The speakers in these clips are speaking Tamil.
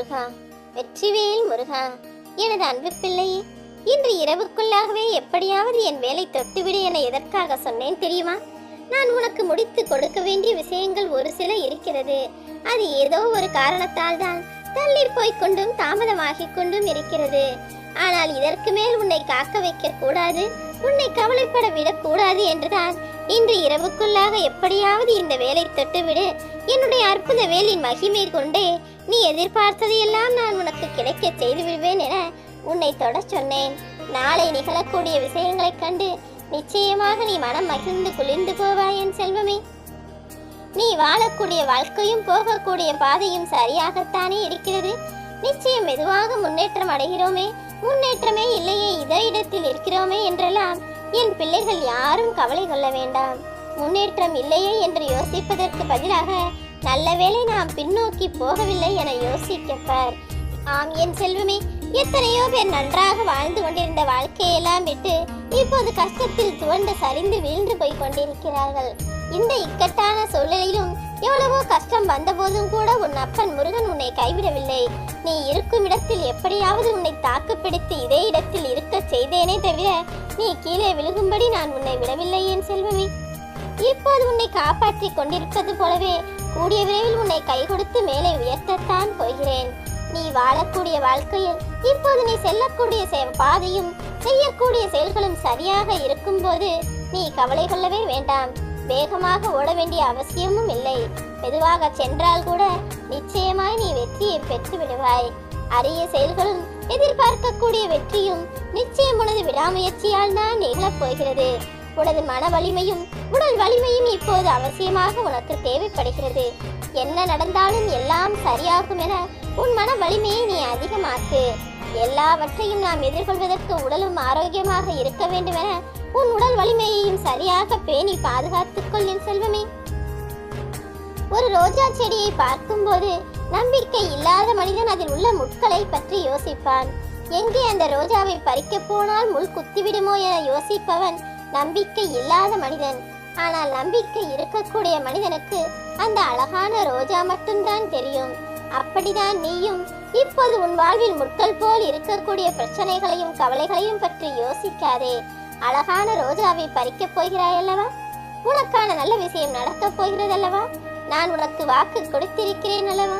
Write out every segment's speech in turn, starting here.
முருகா. வெற்றிவேல் முருகா. எனது அன்பு பிள்ளையே இன்று இரவுக்குள்ளாகவே எப்படியாவது என் வேலை தொட்டுவிடு என எதற்காக சொன்னேன் தெரியுமா? நான் உனக்கு முடித்து கொடுக்க வேண்டிய விஷயங்கள் ஒரு சில இருக்கிறது. அது ஏதோ ஒரு காரணத்தால் தான் தள்ளி போய்க் கொண்டும் தாமதமாகிக் கொண்டும் இருக்கிறது. ஆனால் இதற்கு மேல் உன்னை காக்க வைக்க கூடாது உன்னை கவலைப்பட விடக்கூடாது என்றுதான் இன்று இரவுக்குள்ளாக எப்படியாவது இந்த வேலை தொட்டுவிடு என்னுடைய அற்புத வேலின் மகிமை கொண்டே நீ எதிர்பார்த்ததையெல்லாம் நான் உனக்கு கிடைக்க செய்து விடுவேன் என உன்னை தொடச் சொன்னேன். நாளை நிகழக்கூடிய விஷயங்களைக் கண்டு நிச்சயமாக நீ மனம் மகிழ்ந்து குளிர்ந்து போவாய் என் செல்வமே. நீ வாழக்கூடிய வாழ்க்கையும் போகக்கூடிய பாதையும் சரியாகத்தானே இருக்கிறது. நிச்சயம் மெதுவாக முன்னேற்றம் அடைகிறோமே. முன்னேற்றமே இல்லையே இதோ இடத்தில் இருக்கிறோமே என்றெல்லாம் என் பிள்ளைகள் யாரும் கவலை கொள்ள வேண்டாம். முன்னேற்றம் இல்லையே என்று யோசிப்பதற்கு பதிலாக நல்ல வேளை நாம் பின்னோக்கி போகவில்லை என யோசிக்கப்பார் ஆம் என் செல்வமே எத்தனையோ பேர் நன்றாக வாழ்ந்து கொண்டிருந்த வாழ்க்கையெல்லாம் விட்டு இப்போது கஷ்டத்தில் துவண்டு சரிந்து வீழ்ந்து போய் கொண்டிருக்கிறார்கள். இந்த இக்கட்டான சூழ்நிலையிலும் எவ்வளவோ கஷ்டம் வந்தபோதும் கூட உன் அப்பன் முருகன் உன்னை கைவிடவில்லை. நீ இருக்கும் இடத்தில் எப்படியாவது உன்னை தாக்குப்பிடித்து இதே இடத்தில் இருக்க செய்தேனே தவிர நீ கீழே விழுகும்படி நான் உன்னை விடவில்லை என் செல்வமே. இப்போது உன்னை காப்பாற்றிக் கொண்டிருப்பது போலவே கூடிய விரைவில் உன்னை கை கொடுத்து மேலே உயர்த்தத்தான் போகிறேன். நீ வாழக்கூடிய வாழ்க்கையில் இப்போது நீ செல்லக்கூடிய செ- பாதையும் செய்யக்கூடிய செயல்களும் சரியாக இருக்கும்போது நீ கவலை கொள்ளவே வேண்டாம். வேகமாக ஓட வேண்டிய அவசியமும் இல்லை. மெதுவாக சென்றால் கூட நிச்சயமாய் நீ வெற்றியை பெற்று விடுவாய். அரிய செயல்களும் எதிர்பார்க்கக்கூடிய வெற்றியும் நிச்சயம் உனது விடாமுயற்சியால் தான் நிகழப் போகிறது. உனது மன வலிமையும் உடல் வலிமையும் இப்போது அவசியமாக உனக்கு தேவைப்படுகிறது. என்ன நடந்தாலும் எல்லாம் சரியாகும் என உன் மன வலிமையை நீ அதிகமாக்கு. எல்லாவற்றையும் நாம் எதிர்கொள்வதற்கு உடலும் ஆரோக்கியமாக இருக்க வேண்டும் என உன் உடல் வலிமையையும் சரியாக பேணி பாதுகாத்துக் கொள் என் செல்வமே. ஒரு ரோஜா செடியை பார்க்கும்போது நம்பிக்கை இல்லாத மனிதன் அதில் உள்ள முட்களை பற்றி யோசிப்பான். எங்கே அந்த ரோஜாவை பறிக்கப் போனால் முள் குத்திவிடுமோ என யோசிப்பவன் நம்பிக்கை இல்லாத மனிதன். ஆனால் நம்பிக்கை இருக்கக்கூடிய மனிதனுக்கு அந்த அழகான ரோஜா மட்டும்தான் தெரியும். அப்படிதான் நீயும் இப்போது உன் வாழ்வில் முட்கள் போல் இருக்கக்கூடிய பிரச்சனைகளையும் கவலைகளையும் பற்றி யோசிக்காதே. அழகான ரோஜாவை பறிக்கப் போகிறாய் அல்லவா உனக்கான நல்ல விஷயம் நடக்கப் போகிறது அல்லவா நான் உனக்கு வாக்கு கொடுத்திருக்கிறேன் அல்லவா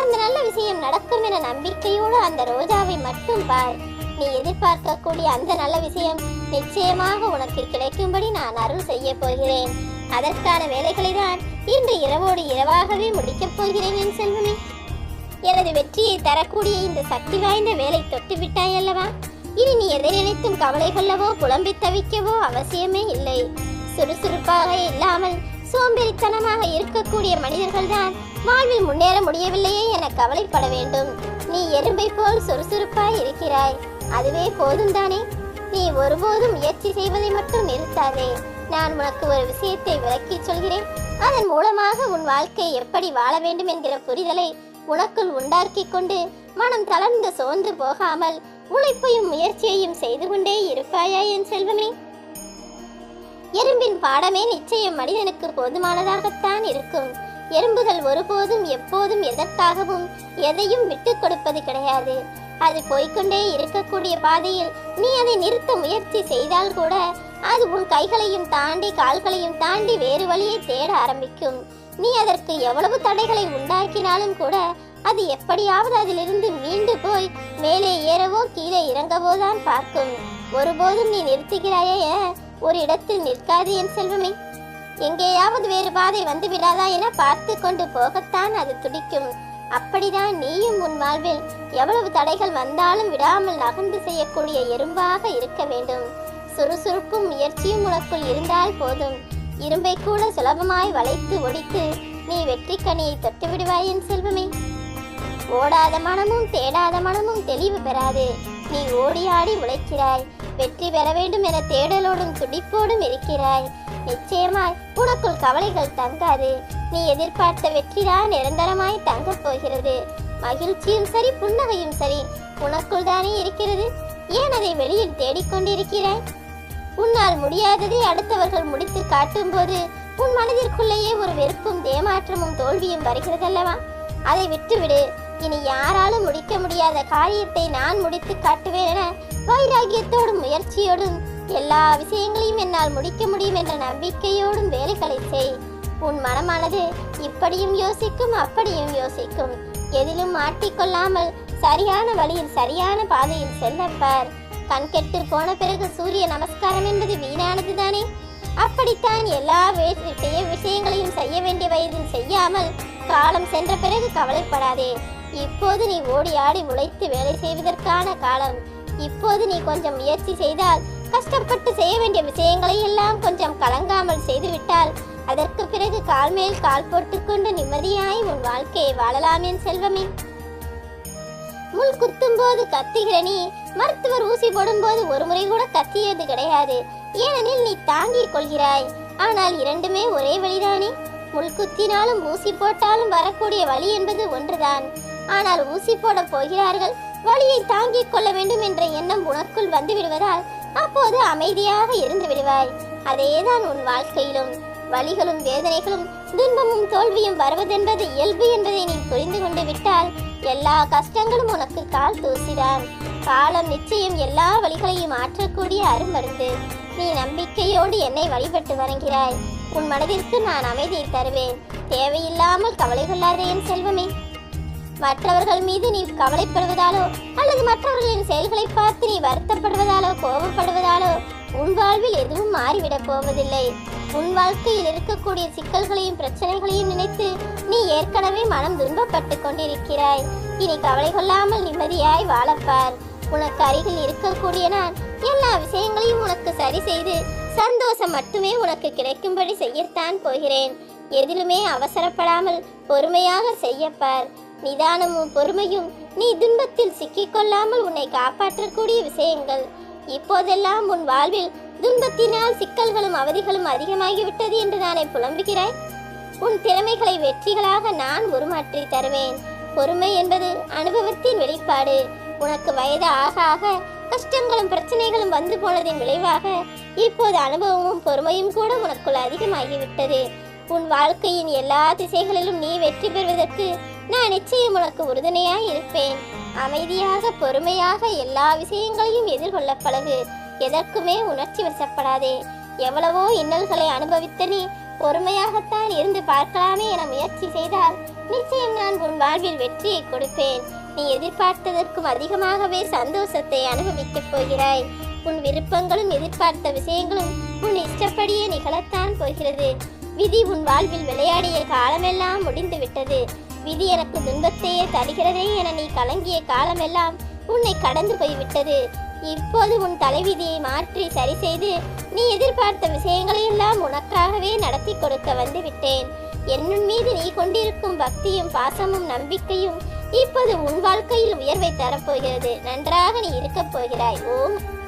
அந்த நல்ல விஷயம் நடக்கும் என நம்பிக்கையோடு அந்த ரோஜாவை மட்டும் பார். நீ எதிர்பார்க்கக்கூடிய அந்த நல்ல விஷயம் நிச்சயமாக உனக்கு கிடைக்கும்படி நான் அருள் செய்ய போகிறேன். அதற்கான வேலைகளை தான் இன்று இரவோடு இரவாகவே முடிக்கப் போகிறேன் என் செல்வமே. எனது வெற்றியை தரக்கூடிய இந்த சக்தி வாய்ந்த வேலை தொட்டு விட்டாய் அல்லவா? இனி நீ எதை நினைத்தும் கவலை கொள்ளவோ புலம்பி தவிக்கவோ அவசியமே இல்லை. சுறுசுறுப்பாக இல்லாமல் சோம்பேறித்தனமாக இருக்கக்கூடிய மனிதர்கள்தான் வாழ்வில் முன்னேற முடியவில்லையே என கவலைப்பட வேண்டும். நீ எறும்பை போல் சுறுசுறுப்பாய் இருக்கிறாய். அதுவே போதும் தானே நீ ஒருபோதும் முயற்சி செய்வதை மட்டும் நிறுத்தாதே. நான் உனக்கு ஒரு விஷயத்தை விளக்கிச் சொல்கிறேன். அதன் மூலமாக உன் வாழ்க்கை எப்படி வாழ வேண்டும் என்கிற புரிதலை உனக்குள் உண்டாக்கிக் கொண்டு மனம் தளர்ந்து சோர்ந்து போகாமல் உழைப்பையும் முயற்சியையும் செய்து கொண்டே இருப்பாயா என் செல்வமே? எறும்பின் பாடமே நிச்சயம் மனிதனுக்கு போதுமானதாகத்தான் இருக்கும். எறும்புகள் ஒருபோதும் எப்போதும் எதற்காகவும் எதையும் விட்டுக் கொடுப்பது கிடையாது. அது போய்க்கொண்டே இருக்கக்கூடிய பாதையில் நீ அதை நிறுத்த முயற்சி செய்தால் கூட அது உன் கைகளையும் தாண்டி கால்களையும் தாண்டி வேறு வழியை தேட ஆரம்பிக்கும். நீ அதற்கு எவ்வளவு தடைகளை உண்டாக்கினாலும் கூட அது எப்படியாவது அதிலிருந்து மீண்டு போய் மேலே ஏறவோ கீழே இறங்கவோ தான் பார்க்கும். ஒருபோதும் நீ நிறுத்துகிறாயே ஒரு இடத்தில் நிற்காது என் செல்வமே. எங்கேயாவது வேறு பாதை வந்து விடாதா என பார்த்து கொண்டு போகத்தான் அது துடிக்கும். அப்படிதான் நீயும் உன் வாழ்வில் எவ்வளவு தடைகள் வந்தாலும் விடாமல் நகர்ந்து செய்யக்கூடிய எறும்பாக இருக்க வேண்டும். சுறுசுறுப்பும் முயற்சியும் உனக்குள் இருந்தால் போதும். இரும்பை கூட சுலபமாய் வளைத்து ஒடித்து நீ வெற்றி கனியை தொட்டு விடுவாய் என் செல்வமே. ஓடாத மனமும் தேடாத மனமும் தெளிவு பெறாது. நீ ஓடி ஆடி உழைக்கிறாய். வெற்றி பெற வேண்டும் என தேடலோடும் துடிப்போடும் இருக்கிறாய். நிச்சயமாய் உனக்குள் கவலைகள் தங்காது. நீ எதிர்பார்த்த வெற்றிதான் நிரந்தரமாய் தங்கப் போகிறது. மகிழ்ச்சியும் சரி புன்னகையும் சரி உனக்குள் தானே இருக்கிறது. ஏன் அதை வெளியில் தேடிக்கொண்டிருக்கிறாய் உன்னால் முடியாததை அடுத்தவர்கள் முடித்து காட்டும்போது உன் மனதிற்குள்ளேயே ஒரு வெறுப்பும் ஏமாற்றமும் தோல்வியும் வருகிறதல்லவா? அதை விட்டுவிடு. இனி யாராலும் முடிக்க முடியாத காரியத்தை நான் முடித்து காட்டுவேன் என வைராகியத்தோடும் முயற்சியோடும் எல்லா விஷயங்களையும் என்னால் முடிக்க முடியும் என்ற நம்பிக்கையோடும் வேலைகளை செய் உன் மனமானது இப்படியும் யோசிக்கும் அப்படியும் யோசிக்கும். எதிலும் மாட்டிக்கொள்ளாமல் சரியான வழியில் சரியான பாதையில் செல்லப்பார். கண்கெட்டு போன பிறகு சூரிய நமஸ்காரம் என்பது வீணானது தானே? அப்படித்தான் எல்லா செய்ய விஷயங்களையும் செய்ய வேண்டிய வயதில் செய்யாமல் காலம் சென்ற பிறகு கவலைப்படாதே. இப்போது நீ ஓடி ஆடி உழைத்து வேலை செய்வதற்கான காலம். இப்போது நீ கொஞ்சம் முயற்சி செய்தால் கஷ்டப்பட்டு செய்ய வேண்டிய விஷயங்களை எல்லாம் கொஞ்சம் கலங்காமல் செய்துவிட்டால் அதற்கு பிறகு கால் மேல் கால் போட்டுக்கொண்டு நிம்மதியாய் உன் வாழ்க்கையை வாழலாம் என் செல்வமே. முள் குத்தும் போது கத்துகிற நீ மருத்துவர் ஊசி போடும்போது ஒரு முறை கூட கத்தியது கிடையாது. ஏனெனில் நீ தாங்கிக் கொள்கிறாய். ஆனால் இரண்டுமே ஒரே வழிதானே. முள் குத்தினாலும் ஊசி போட்டாலும் வரக்கூடிய வழி என்பது ஒன்றுதான். ஆனால் ஊசி போட போகிறார்கள் வழியை தாங்கிக் கொள்ள வேண்டும் என்ற எண்ணம் உனக்குள் வந்து விடுவதால் அப்போது அமைதியாக இருந்து விடுவாய். அதேதான் உன் வாழ்க்கையிலும் வலிகளும் வேதனைகளும் துன்பமும் தோல்வியும் வருவதென்பது இயல்பு என்பதை நீ புரிந்து கொண்டு விட்டால் எல்லா கஷ்டங்களும் உனக்கு கால் தூசிதான். காலம் நிச்சயம் எல்லா வழிகளையும் ஆற்றக்கூடிய அருமருந்து நீ நம்பிக்கையோடு என்னை வழிபட்டு வருகிறாய். உன் மனதிற்கு நான் அமைதியை தருவேன். தேவையில்லாமல் கவலை கொள்ளாதே என் செல்வமே. மற்றவர்கள் மீது நீ கவலைப்படுவதாலோ அல்லது மற்றவர்களின் செயல்களை பார்த்து நீ வருத்தப்படுவதாலோ கோபப்படுவதாலோ உன் வாழ்வில் எதுவும் மாறிவிடப் போவதில்லை. உன் வாழ்க்கையில் இருக்கக்கூடிய சிக்கல்களையும் பிரச்சனைகளையும் நினைத்து நீ ஏற்கனவே மனம் துன்பப்பட்டு கொண்டிருக்கிறாய். இனி கவலை கொள்ளாமல் நிம்மதியாய் வாழப்பார் உனக்கு அருகில் இருக்கக்கூடிய நான் எல்லா விஷயங்களையும் உனக்கு சரி செய்து சந்தோஷம் மட்டுமே உனக்கு கிடைக்கும்படி செய்யத்தான் போகிறேன். எதிலுமே அவசரப்படாமல் பொறுமையாக செய்யப்பார் நிதானமும் பொறுமையும் நீ துன்பத்தில் சிக்கிக்கொள்ளாமல் உன்னை காப்பாற்றக்கூடிய விஷயங்கள். இப்போதெல்லாம் உன் வாழ்வில் துன்பத்தினால் சிக்கல்களும் அவதிகளும் அதிகமாகிவிட்டது என்று நானே புலம்புகிறாய் உன் திறமைகளை வெற்றிகளாக நான் உருமாற்றி தருவேன். பொறுமை என்பது அனுபவத்தின் வெளிப்பாடு. உனக்கு வயது ஆக ஆக கஷ்டங்களும் பிரச்சனைகளும் வந்து போனதின் விளைவாக இப்போது அனுபவமும் பொறுமையும் கூட உனக்குள் அதிகமாகிவிட்டது. உன் வாழ்க்கையின் எல்லா திசைகளிலும் நீ வெற்றி பெறுவதற்கு நான் நிச்சயம் உனக்கு உறுதுணையாய் இருப்பேன் அமைதியாக பொறுமையாக எல்லா விஷயங்களையும் எதிர்கொள்ள பழகு. எதற்குமே உணர்ச்சி வசப்படாதே எவ்வளவோ இன்னல்களை அனுபவித்த நீ பொறுமையாகத்தான் இருந்து பார்க்கலாமே என முயற்சி செய்தால் நிச்சயம் நான் உன் வாழ்வில் வெற்றியை கொடுப்பேன். நீ எதிர்பார்த்ததற்கும் அதிகமாகவே சந்தோஷத்தை அனுபவிக்கப் போகிறாய். உன் விருப்பங்களும் எதிர்பார்த்த விஷயங்களும் உன் இஷ்டப்படியே நிகழத்தான் போகிறது. விதி உன் வாழ்வில் விளையாடிய காலமெல்லாம் முடிந்து விட்டது விதி எனக்கு துன்பத்தையே தருகிறதே என நீ கலங்கிய காலமெல்லாம் உன்னை கடந்து போய்விட்டது. இப்போது உன் தலைவிதியை மாற்றி சரி செய்து நீ எதிர்பார்த்த விஷயங்களையெல்லாம் உனக்காகவே நடத்தி கொடுக்க வந்து விட்டேன். என்னுன் மீது நீ கொண்டிருக்கும் பக்தியும் பாசமும் நம்பிக்கையும் இப்போது உன் வாழ்க்கையில் உயர்வை தரப்போகிறது. நன்றாக நீ இருக்கப் போகிறாய். ஓம்.